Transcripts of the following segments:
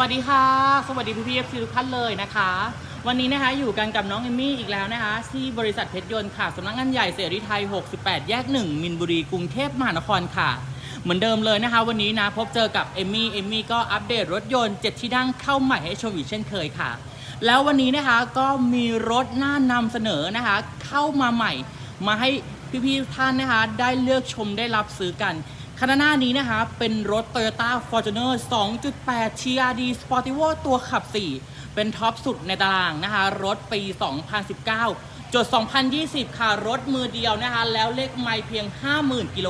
วัสดีค่ะ สวัสดีพี่พี่เอฟซีทุกท่านเลยนะคะ วันนี้นะคะอยู่กันกับน้องเอมมี่อีกแล้วนะคะ ที่บริษัทเพชรยนต์ค่ะสำนักงานใหญ่เสรีไทย 68 แยก 1 มินบุรี กรุงเทพมหานครค่ะ เหมือนเดิมเลยนะคะ วันนี้นะพบเจอกับเอมมี่เอมมี่ก็อัปเดตรถยนต์7ที่นั่งเข้าใหม่ให้ชมอีกเช่นเคยค่ะ แล้ววันนี้นะคะก็มีรถน่านำเสนอนะคะ เข้ามาใหม่ มาให้พี่ๆท่านนะคะ ได้เลือกชมได้รับซื้อกัน คันหน้านี้นะคะเป็นรถ Toyota Fortuner 2.8 TRD Sportivo ตัวขับ 4 เป็นท็อปสุดในตารางนะคะ รถปี 2019 จด 2020 ค่ะ รถมือเดียวนะคะ แล้วเลขไม่เพียง 50,000 กิโล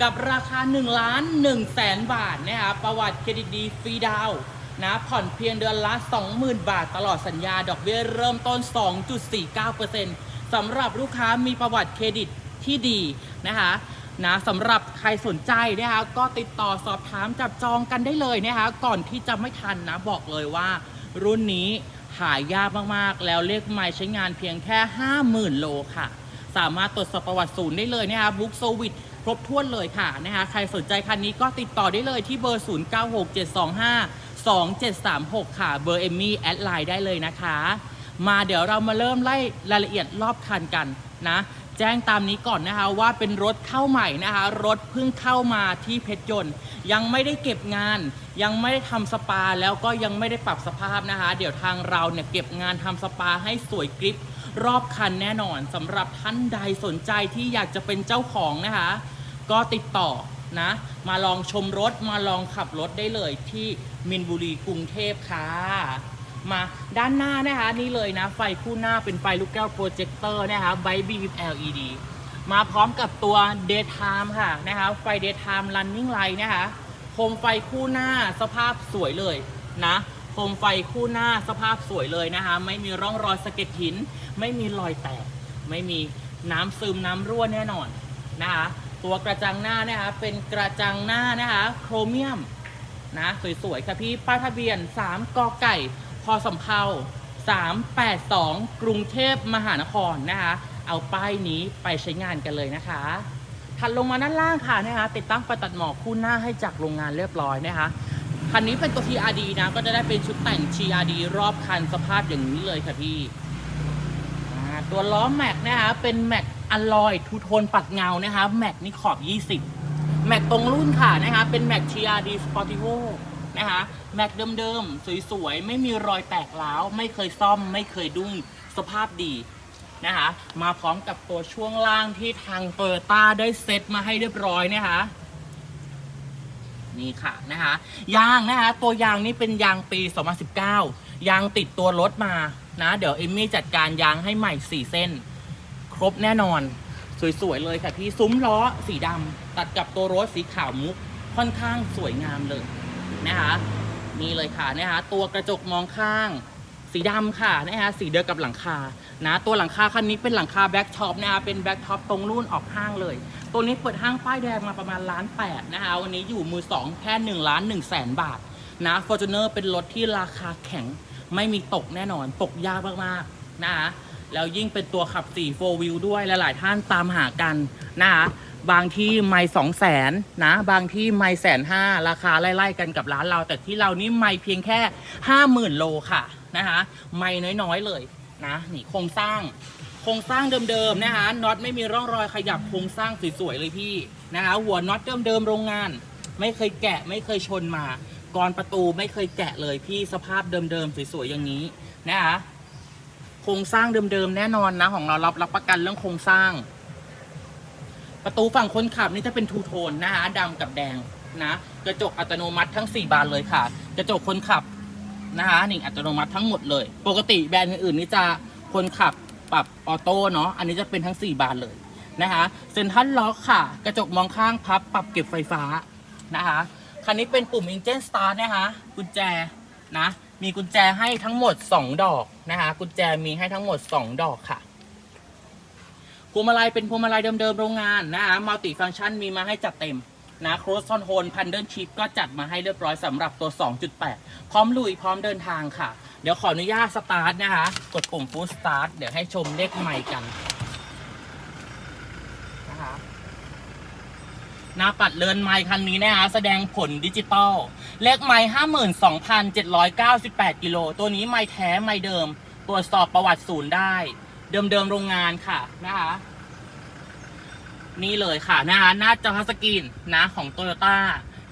กับราคา 1 ล้าน1แสนบาทนะคะประวัติเครดิตดีฟรีดาวน์นะผ่อนเพียงเดือนละ 20,000 บาทตลอดสัญญา ดอกเบี้ยเริ่มต้น 2.49%สำหรับลูกค้ามีประวัติเครดิตที่ดีนะคะ นะสำหรับใครสนใจนะคะก็ติดต่อสอบถามจับจองกันได้เลยนะคะก่อนที่จะไม่ทันนะบอกเลยว่า รุ่นนี้หายากมากๆ แล้วเลขไมล์ใช้งานเพียงแค่ 50,000 โลค่ะ สามารถตรวจสอบประวัติศูนย์ได้เลยนะคะบุ๊กโซวิตครบถ้วนเลยค่ะนะคะใครสนใจคันนี้ก็ติดต่อได้เลยที่เบอร์ 0967252736 ค่ะ เบอร์เอมมี่แอดไลน์ได้เลยนะคะ มาเดี๋ยวเรามาเริ่มไล่รายละเอียดรอบคันกันนะ แจ้งตามนี้ก่อนนะคะว่าเป็นรถเข้าใหม่นะคะ รถเพิ่งเข้ามาที่เพชรยนต์ ยังไม่ได้เก็บงาน ยังไม่ได้ทำสปา แล้วก็ยังไม่ได้ปรับสภาพนะคะ เดี๋ยวทางเราเนี่ยเก็บงานทำสปาให้สวยกริบรอบคันแน่นอนสำหรับท่านใดสนใจที่อยากจะเป็นเจ้าของนะคะ ก็ติดต่อนะ มาลองชมรถมาลองขับรถได้เลยที่มินบุรีกรุงเทพค่ะ มาด้านหน้านะคะนี่เลยนะ ไฟคู่หน้าเป็นไฟลูกแก้วโปรเจคเตอร์นะคะไบบีวิ LED มาพร้อมกับตัว Daytime ค่ะนะคะไฟ Daytime Running Light นะคะโคมไฟคู่หน้าสภาพสวยเลยนะโคมไฟคู่หน้าสภาพสวยเลยนะคะ ไม่มีร่องรอยสะเก็ดหิน ไม่มีรอยแตก ไม่มีน้ำซึมน้ำรั่วแน่นอนนะคะตัวกระจังหน้านะคะเป็นกระจังหน้านะคะโครเมียมนะสวยๆค่ะพี่ป้ายทะเบียน 3กอไก่ อสำเภา382 กรุงเทพมหานครนะคะ เอาป้ายนี้ไปใช้งานกันเลยนะคะ ถัดลงมาด้านล่างค่ะนะคะ ติดตั้งไฟตัดหมอกคู่หน้าให้จากโรงงานเรียบร้อยนะคะ คันนี้เป็นตัว TRD นะ ก็จะได้เป็นชุดแต่ง TRD รอบคันสภาพอย่างนี้เลยค่ะพี่ ตัวล้อแม็กนะคะเป็นแม็กอลลอยทูโทนปัดเงานะคะแม็กนี่ขอบ 20 แม็กตรงรุ่นค่ะนะคะเป็นแม็ก TRD Sportivo นะคะ แม็กเดิมๆ สวยๆ ไม่มีรอยแตกร้าว ไม่เคยซ่อม ไม่เคยดุ้งสภาพดีนะคะ มาพร้อมกับตัวช่วงล่างที่ทางโตโยต้าได้เซ็ตมาให้เรียบร้อยนะคะนี่ค่ะนะคะยางนะคะตัวยางนี่เป็นยางปี 2019 ยางติดตัวรถมานะ เดี๋ยวเอมมี่จัดการยางให้ใหม่ 4 เส้น ครบแน่นอน สวย ๆ เลยค่ะพี่ ซุ้มล้อสีดำตัดกับตัวรถสีขาวมุกค่อนข้างสวยงามเลย นะคะนี่เลยค่ะนะคะตัวกระจกมองข้าง สีดำค่ะนะคะสีเดียวกับหลังคานะตัวหลังคาคันนี้เป็นหลังคาแบ็กท็อปนะคะเป็นแบ็กท็อปตรงรุ่นออกห้างเลย ตัวนี้เปิดห้างป้ายแดงมาประมาณล้านแปดนะคะวันนี้อยู่มือสองแค่1นึ่งล้านหนึ่งแสนบาทนะฟอร์จูเนอร์เป็นรถที่ราคาแข็งไม่มีตกแน่นอน ตกยากมากๆนะคะแล้วยิ่งเป็นตัวขับ4 4 wheel ด้วยลหลายๆท่านตามหากันนะคะ บางที่ไม่สองแสนนะ บางที่ไม่แสนห้าราคาไล่ๆกันกับร้านเรา แต่ที่เรานี่ไม่เพียงแค่ห้าหมื่นโลค่ะนะคะไม่น้อยๆเลยนะนี่โครงสร้างโครงสร้างเดิมๆนะคะน็อตไม่มีร่องรอยขยับโครงสร้างสวยๆเลยพี่นะคะหัวน็อตเดิมๆโรงงาน ไม่เคยแกะไม่เคยชนมากรอนประตูไม่เคยแกะเลยพี่สภาพเดิมๆสวยๆอย่างนี้นะคะโครงสร้างเดิมๆแน่นอนนะของเรารับรับประกันเรื่องโครงสร้าง ประตูฝั่งคนขับนี่จะเป็นทูโทนนะคะดำกับแดงนะ กระจกอัตโนมัติทั้ง 4 บานเลยค่ะ กระจกคนขับนะคะหนี่งอัตโนมัติทั้งหมดเลย ปกติแบรนด์อื่นๆนี่จะคนขับปรับออโต้เนาะอันนี้จะเป็นทั้ง 4 บานเลยนะคะเซ็นทรัลล็อกค่ะ กระจกมองข้างพับปรับเก็บไฟฟ้านะคะคันนี้เป็นปุ่ม Engine Start นะคะกุญแจนะมีกุญแจให้ทั้งหมด 2 ดอกนะคะกุญแจมีให้ทั้งหมด 2 ดอกค่ะ พวงมาลัยเป็นพวงมาลัยเดิมๆโรงงานนะคะมัลติฟังชันมีมาให้จัดเต็มนะโครสซอนโฮนพันเดิลชิปก็จัดมาให้เรียบร้อยสำหรับตัว 2.8 พร้อมลุยพร้อมเดินทางค่ะ เดี๋ยวขออนุญาตสตาร์ทนะคะ กดปุ่ม Full Start เดี๋ยวให้ชมเลขใหม่กันนะคะหน้าปัดเลินไมค์คันนี้นะคะแสดงผลดิจิตอลเลขไมค์ห้าหมื่นสองพันเจ็ดร้อยเก้าสิบแปดกิโล ตัวนี้ไมค์แท้ไมค์เดิม ตรวจสอบประวัติศูนย์ได้ เดิมเดิมๆโรงงานค่ะนะคะ นี่เลยค่ะนะคะหน้าจอทัชสกรีนนะของโตโยต้า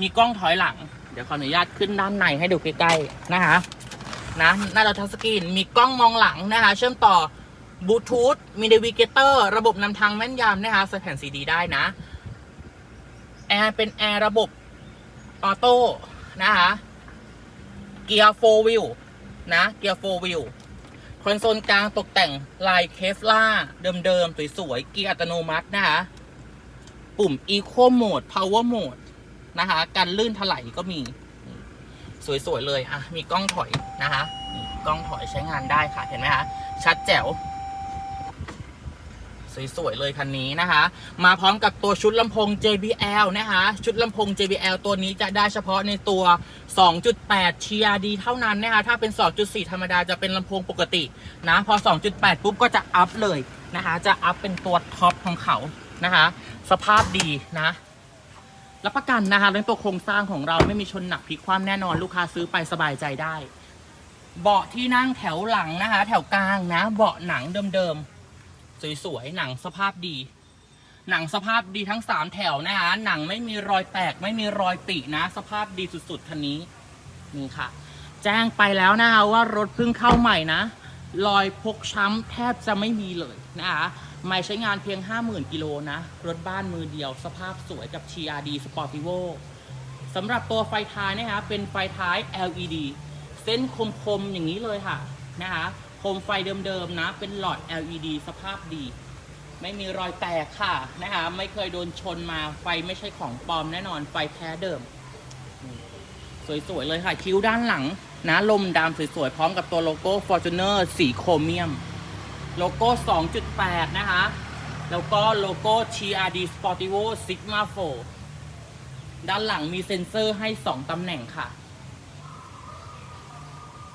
มีกล้องถอยหลัง เดี๋ยวขออนุญาตขึ้นด้านในให้ดูใกล้ๆนะคะนะหน้าจอทัชสกรีนมีกล้องมองหลังนะคะ เชื่อมต่อบลูทูธมีเดวิเกเตอร์ระบบนำทางแม่นยำนะคะใส่แผ่นซีดีได้นะแอร์เป็นแอร์ระบบออโต้นะคะเกียร์โฟวิลนะเกียร์โฟวิล คอนโซลกลางตกแต่งลายเคฟล่าเดิมๆ สวยๆ เกียร์อัตโนมัตินะคะ ปุ่ม Eco Mode Power Mode นะคะกันลื่นถลายก็มี สวยๆ เลย อะ มีกล้องถอยนะคะ กล้องถอยใช้งานได้ค่ะ เห็นไหมคะ ชัดแจ๋ว สวยๆเลยคันนี้นะคะ มาพร้อมกับตัวชุดลำโพง JBL นะคะชุดลำโพง JBL ตัวนี้จะได้เฉพาะในตัว 2.8 TRD เท่านั้นนะคะถ้าเป็น 2.4 ธรรมดาจะเป็นลำโพงปกตินะพอ 2.8 ปุ๊บก็จะอัพเลยนะคะจะอัพเป็นตัวท็อปของเขานะคะสภาพดีนะรับประกันนะคะเรื่องตัวโครงสร้างของเราไม่มีชนหนักพลิกคว่ำแน่นอนลูกค้าซื้อไปสบายใจได้ เบาะที่นั่งแถวหลังนะคะ แถวกลางนะ เบาะหนังเดิมๆ สวยๆหนังสภาพดี หนังสภาพดีทั้งสามแถวนะคะหนังไม่มีรอยแตกไม่มีรอยปีนะ สภาพดีสุดๆคันนี้นี่ค่ะ แจ้งไปแล้วนะคะว่ารถเพิ่งเข้าใหม่นะรอยพกช้ำแทบจะไม่มีเลยนะคะไม่ใช้งานเพียง 50,000กิโลนะ รถบ้านมือเดียว สภาพสวยกับ TRD Sportivo สำหรับตัวไฟท้ายนะคะเป็นไฟท้าย LED เส้นคมๆ อย่างนี้เลยค่ะนะคะ มไฟเดิมๆนะ เป็นหลอด LED สภาพดี ไม่มีรอยแตกค่ะนะคะ ไม่เคยโดนชนมาไฟไม่ใช่ของปลอมแน่นอนไฟแท้เดิม สวยๆเลยค่ะ คิ้วด้านหลังนะลมดำสวยๆ พร้อมกับตัวโลโก้ Fortuner สีโครเมียม โลโก้ 2.8 นะคะ แล้วก็โลโก้ TRD Sportivo Sigma 4ด้านหลังมีเซ็นเซอร์ให้ 2ตำแหน่งค่ะ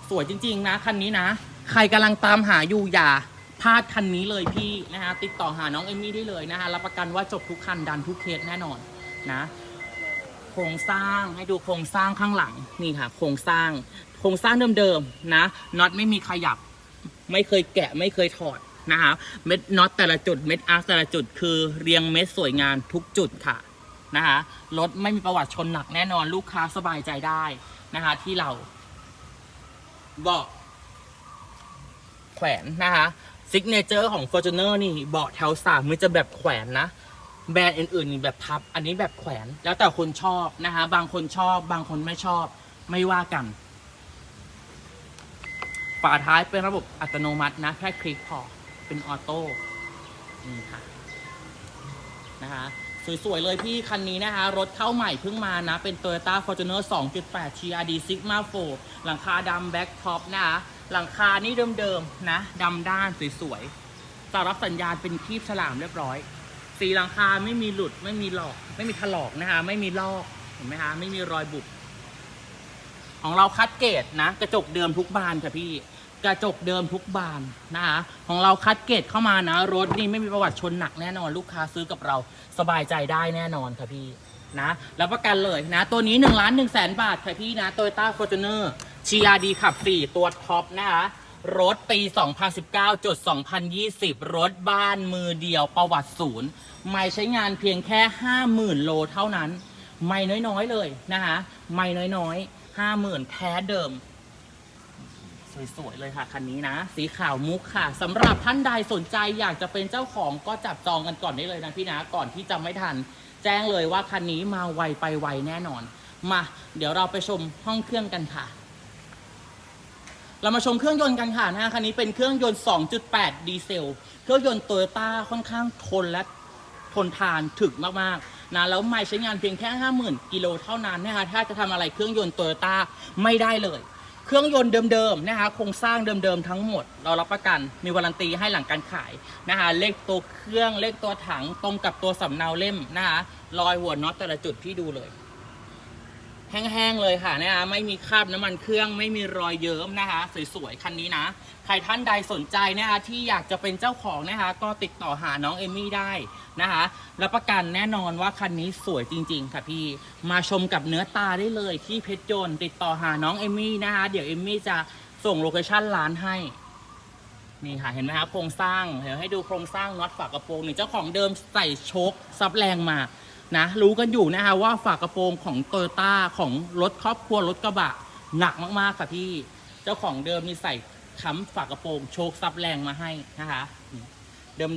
สวยจริงๆนะ คันนี้นะ ใครกำลังตามหาอยู่อย่าพลาดคันนี้เลยพี่นะคะติดต่อหาน้องเอมมี่ได้เลยนะคะรับประกันว่าจบทุกคันดันทุกเคสแน่นอนนะโครงสร้างให้ดูโครงสร้างข้างหลังนี่ค่ะ โครงสร้าง โครงสร้างเดิมๆนะน็อตไม่มีขยับ ไม่เคยแกะไม่เคยถอดนะคะเม็ดน็อตแต่ละจุดเม็ดอาร์แต่ละจุดคือเรียงเม็ดสวยงามทุกจุดค่ะนะคะรถไม่มีประวัติชนหนักแน่นอนลูกค้าสบายใจได้นะคะที่เราบาะ แขวนนะคะซิกเนเจอร์ของ f o r t u n e r นี่เบาะแถวสามมันจะแบบแขวนนะ แบรนด์อื่นๆนี่แบบพับ อันนี้แบบแขวน แล้วแต่คนชอบนะคะบางคนชอบ บางคนไม่ชอบ ไม่ว่ากัน ฝาท้ายเป็นระบบอัตโนมัตินะ แค่คลิกพอ เป็นออโต้นี่ค่ะนะคะสวย ๆ เลยพี่คันนี้นะคะ รถเข้าใหม่เพิ่งมานะ เป็น Toyota Fortuner 2.8 TRD Sigma 4หลังคาดำแบ็คท็อปนะคะ หลังคานี่เดิมๆนะดำด้านสวยๆสารับสัญญาณเป็นคีบฉลามเรียบร้อย สีหลังคาไม่มีหลุดไม่มีหลอก ไม่มีถลอกนะคะ ไม่มีลอกเห็นไหมคะไม่มีรอยบุบของเราคัดเกรดนะ กระจกเดิมทุกบานค่ะพี่กระจกเดิมทุกบานนะคะของเราคัดเกรดเข้ามานะ รถนี่ไม่มีประวัติชนหนักแน่นอน ลูกค้าซื้อกับเราสบายใจได้แน่นอนค่ะพี่นะ แล้วประกันเลยนะ ตัวนี้1นึ่งล้านหนึ่งแสนบาทค่ะพี่นะ Toyota Fortuner TRD ขับ 4 ตัวท็อปนะคะ รถปี 2019จด2020 รถบ้านมือเดียวประวัติศูนย์ ไม่ใช้งานเพียงแค่ 50,000 โลเท่านั้น ไม่น้อยๆเลยนะคะไม่น้อยๆ 50,000 แท้เดิม สวยๆ เลยค่ะ คันนี้นะ สีขาวมุกค่ะสำหรับท่านใดสนใจอยากจะเป็นเจ้าของก็จับจองกันก่อนได้เลยนะพี่นะ ก่อนที่จะไม่ทัน แจ้งเลยว่าคันนี้มาไวไปไวแน่นอน มา เดี๋ยวเราไปชมห้องเครื่องกันค่ะ เรามาชมเครื่องยนต์กันค่ะนะคันนี้เป็นเครื่องยนต์ 2.8 ดีเซล เครื่องยนต์โตโยต้าค่อนข้างทนและทนทานถึกมากๆนะแล้วไม่ใช้งานเพียงแค่ 50,000 กิโลเท่านั้นนะคะถ้าจะทำอะไรเครื่องยนต์โตโยต้าไม่ได้เลย เครื่องยนต์เดิมๆนะคะโครงสร้างเดิมๆทั้งหมด เรารับประกันมีวารันตีให้หลังการขายนะคะเลขตัวเครื่องเลขตัวถังตรงกับตัวสำเนาเล่มนะคะรอยหัวน็อตแต่ละจุดที่ดูเลย แห้งๆเลยค่ะนะคะไม่มีคราบน้ำมันเครื่องไม่มีรอยเยิ้มนะคะ สวยๆคันนี้นะ ใครท่านใดสนใจนะคะที่อยากจะเป็นเจ้าของนะคะ ก็ติดต่อหาน้องเอมี่ได้นะคะรับประกันแน่นอนว่าคันนี้สวยจริง ๆ ค่ะพี่มาชมกับเนื้อตาได้เลยที่เพชรยนต์ติดต่อหาน้องเอมี่นะคะเดี๋ยวเอมมี่จะส่งโลเคชั่นร้านให้นี่ค่ะเห็นไหมครับโครงสร้างเดี๋ยวให้ดูโครงสร้างน็อตฝากระโปรงนี่เจ้าของเดิมใส่โชคซับแรงมา นะรู้กันอยู่นะคะว่าฝากระโปรงของโตโยต้าของรถครอบครัวรถกระบะหนักมากๆค่ะพี่เจ้าของเดิมนี่ใส่ค้ำฝากระโปรงโชคซับแรงมาให้นะคะ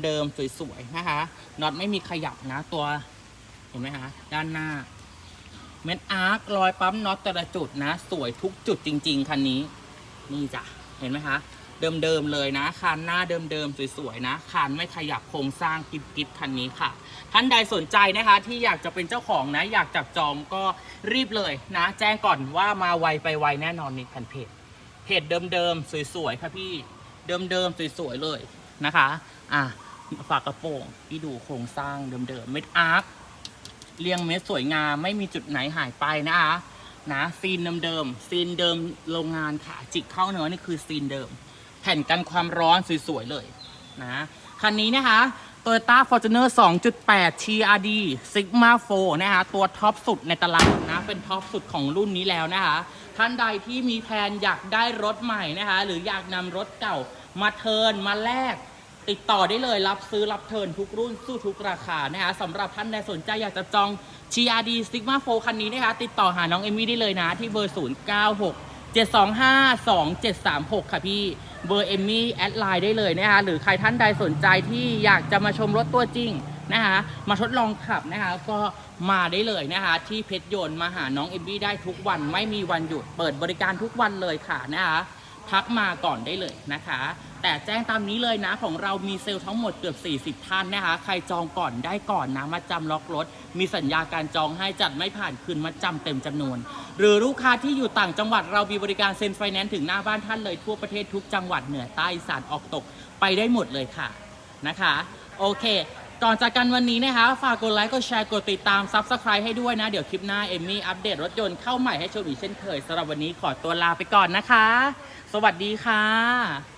เดิมๆสวยๆนะคะน็อตไม่มีขยับนะตัวเห็นไหมคะด้านหน้าเม็ดอาร์ครอยปั๊มน็อตแต่ละจุดนะ สวยทุกจุดจริง ๆคันนี้ นี่จ้ะเห็นไหมคะ เดิมๆเลยนะคานหน้าเดิมๆสวยๆนะคานไม่ขยับโครงสร้างกิบๆคันนี้ค่ะ ท่านใดสนใจนะคะที่อยากจะเป็นเจ้าของนะ อยากจับจองก็รีบเลยนะ แจ้งก่อนว่ามาไวไปไวแน่นอนนี่แผ่นเพจเพจเดิมๆสวยๆค่ะพี่เดิมๆสวยๆเลยนะคะอะฝากกระโปรงที่ดูโครงสร้างเดิมๆเม็ดอาร์คเรียงเม็ดสวยงามไม่มีจุดไหนหายไปนะคะนะซีนเดิมๆซีนเดิมโรงงานค่ะจิกเข้าเนื้อนี่คือซีนเดิม แผ่นกันความร้อนสวยๆเลยนะคันนี้นะคะ Toyota Fortuner 2.8 TRD Sigma 4 นะคะ ตัวท็อปสุดในตลาดนะ เป็นท็อปสุดของรุ่นนี้แล้วนะคะ ท่านใดที่มีแผนอยากได้รถใหม่นะคะ หรืออยากนำรถเก่ามาเทิร์นมาแลกติดต่อได้เลยรับซื้อรับเทิร์นทุกรุ่นสู้ทุกราคานะคะสำหรับท่านใดสนใจอยากจะจอง GRD Sigma 4 คันนี้นะคะ ติดต่อหาน้องเอมี่ได้เลยนะ ที่เบอร์ 096 725 2736 ค่ะพี่เบอร์เอมมี่แอดไลน์ได้เลยนะคะหรือใครท่านใดสนใจที่อยากจะมาชมรถตัวจริงนะคะมาทดลองขับนะคะก็มาได้เลยนะคะที่เพชรยนต์มาหาน้องเอมมี่ได้ทุกวันไม่มีวันหยุดเปิดบริการทุกวันเลยค่ะนะคะทักมาก่อนได้เลยนะคะ แต่แจ้งตามนี้เลยนะของเรามีเซลล์ทั้งหมดเกือบ 40 ท่านนะคะ ใครจองก่อนได้ก่อนนะมาจำล็อกรถ มีสัญญาการจองให้จัดไม่ผ่านคืนมาจำเต็มจำนวน หรือลูกค้าที่อยู่ต่างจังหวัดเรามีบริการเซ็นไฟแนนซ์ถึงหน้าบ้านท่านเลยทั่วประเทศทุกจังหวัดเหนือใต้อีสานออกตกไปได้หมดเลยค่ะนะคะ โอเคก่อนจากกันวันนี้นะคะ ฝากกดไลค์กดแชร์กดติดตาม Subscribe ให้ด้วยนะ เดี๋ยวคลิปหน้า เอมมี่อัปเดตรถยนต์เข้าใหม่ให้ชมอีกเช่นเคยสำหรับวันนี้ขอตัวลาไปก่อนนะคะ สวัสดีค่ะ